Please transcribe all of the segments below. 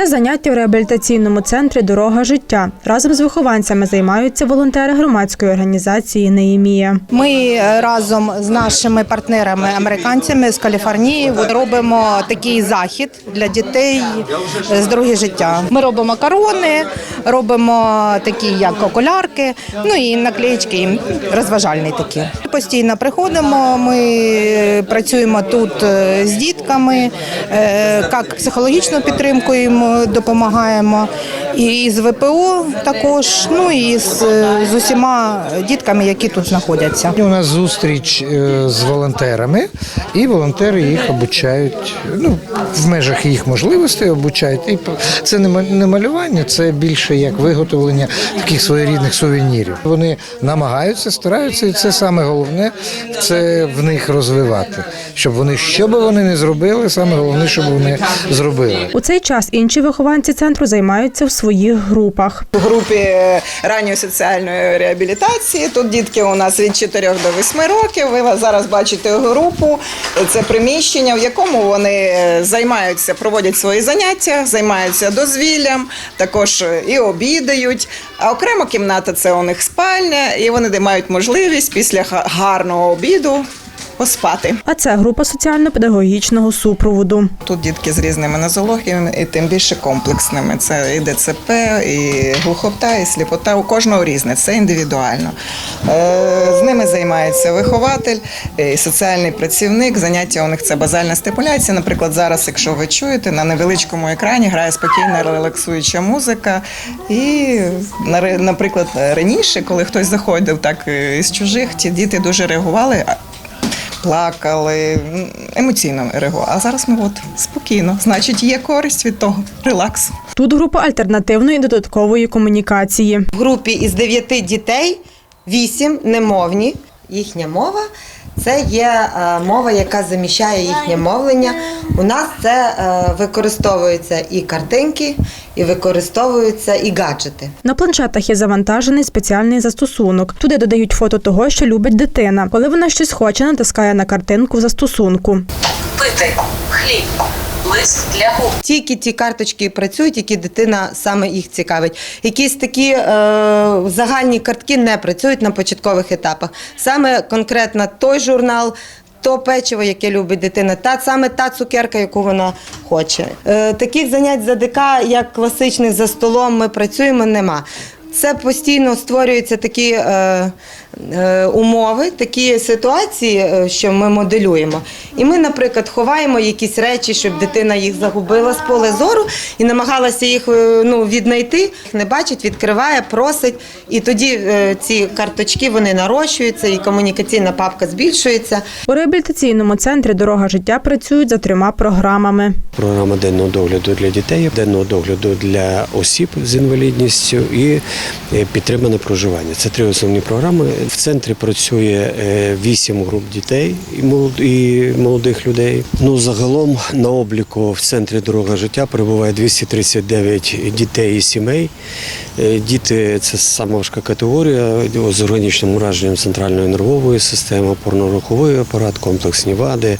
Це заняття в реабілітаційному центрі Дорога життя. Разом з вихованцями займаються волонтери громадської організації Неємія. Ми е, разом з нашими партнерами американцями з Каліфорнії робимо такий захід для дітей з дороги життя. Ми робимо корони, робимо такі як окулярки, ну і наклеїчки розважальні такі. Постійно приходимо. Ми працюємо тут е, з дітками, е, як психологічну підтримку їм допомагаємо. І з ВПО також, ну і з, з усіма дітками, які тут знаходяться. У нас зустріч е, з волонтерами, і волонтери їх обучають ну, в межах їх можливостей обучають. І це не ма- не малювання, це більше як виготовлення таких своєрідних сувенірів. Вони намагаються, стараються, і це саме головне це в них розвивати. Щоб вони що би вони не зробили, саме головне, щоб вони зробили. У цей час інші вихованці центру займаються в своїх групах. в групі е, ранньої соціальної реабілітації. Тут дітки у нас від 4 до 8 років. Ви зараз бачите групу. Це приміщення, в якому вони е, займаються, проводять свої заняття, займаються дозвіллям, також е, і обідають. А окрема кімната це у них спальня, і вони мають можливість після га- гарного обіду поспати. А це група соціально-педагогічного супроводу. Тут дітки з різними нозологіями і тим більше комплексними. Це і ДЦП, і глухота, і сліпота. У кожного різне, це індивідуально. Е, З ними займається вихователь, і соціальний працівник. Заняття у них це базальна стимуляція. Наприклад, зараз, якщо ви чуєте, на невеличкому екрані грає спокійна релаксуюча музика. І, наприклад, раніше, коли хтось заходив так е, із чужих, ті діти дуже реагували. Плакали, емоційно реагували. А зараз ми от спокійно. Значить, є користь від того. Релакс. Тут група альтернативної додаткової комунікації. В групі із дев'яти дітей вісім немовні. Їхня мова це є е, мова, яка заміщає їхнє мовлення. У нас це е, використовуються і картинки, і використовуються і гаджети. На планшетах є завантажений спеціальний застосунок. Туди додають фото того, що любить дитина. Коли вона щось хоче, натискає на картинку в застосунку. пити хліб, лист для губ. Тільки ті карточки працюють, які дитина саме їх цікавить. Якісь такі е, загальні картки не працюють на початкових етапах. Саме конкретно той журнал. То печиво, яке любить дитина, та саме та цукерка, яку вона хоче. Е, таких занять за ДК, як класичних за столом, ми працюємо, нема. Це постійно створюються такі е, умови, такі ситуації, е, що ми моделюємо. І ми, наприклад, ховаємо якісь речі, щоб дитина їх загубила з поля зору і намагалася їх е, ну, віднайти. Не бачить, відкриває, просить. І тоді е, ці карточки вони нарощуються, і комунікаційна папка збільшується. У реабілітаційному центрі Дорога життя працюють за трьома програмами. Програма денного догляду для дітей, денного догляду для осіб з інвалідністю і е, підтримане проживання. Це три основні програми. В центрі працює е, вісім груп дітей і молод- і молодих людей. Ну загалом на обліку в центрі дорога життя перебуває 239 дітей і сімей. Е, Діти це сама важка категорія з органічним ураженням центральної нервової системи, опорно-руховий апарат, комплексні вади,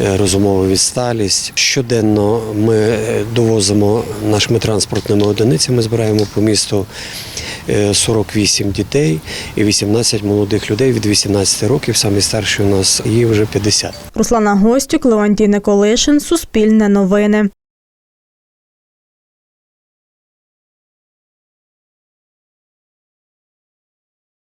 е, розумова відсталість. Щоденно ми е, довозимо нашими транспортними одиницями, збираємо по місту е, 48 дітей і 18 молодих людей від 18 років. Самі старші у нас їй вже 50. Руслана Гостюк, Леонтій Николишин, Суспільне новини.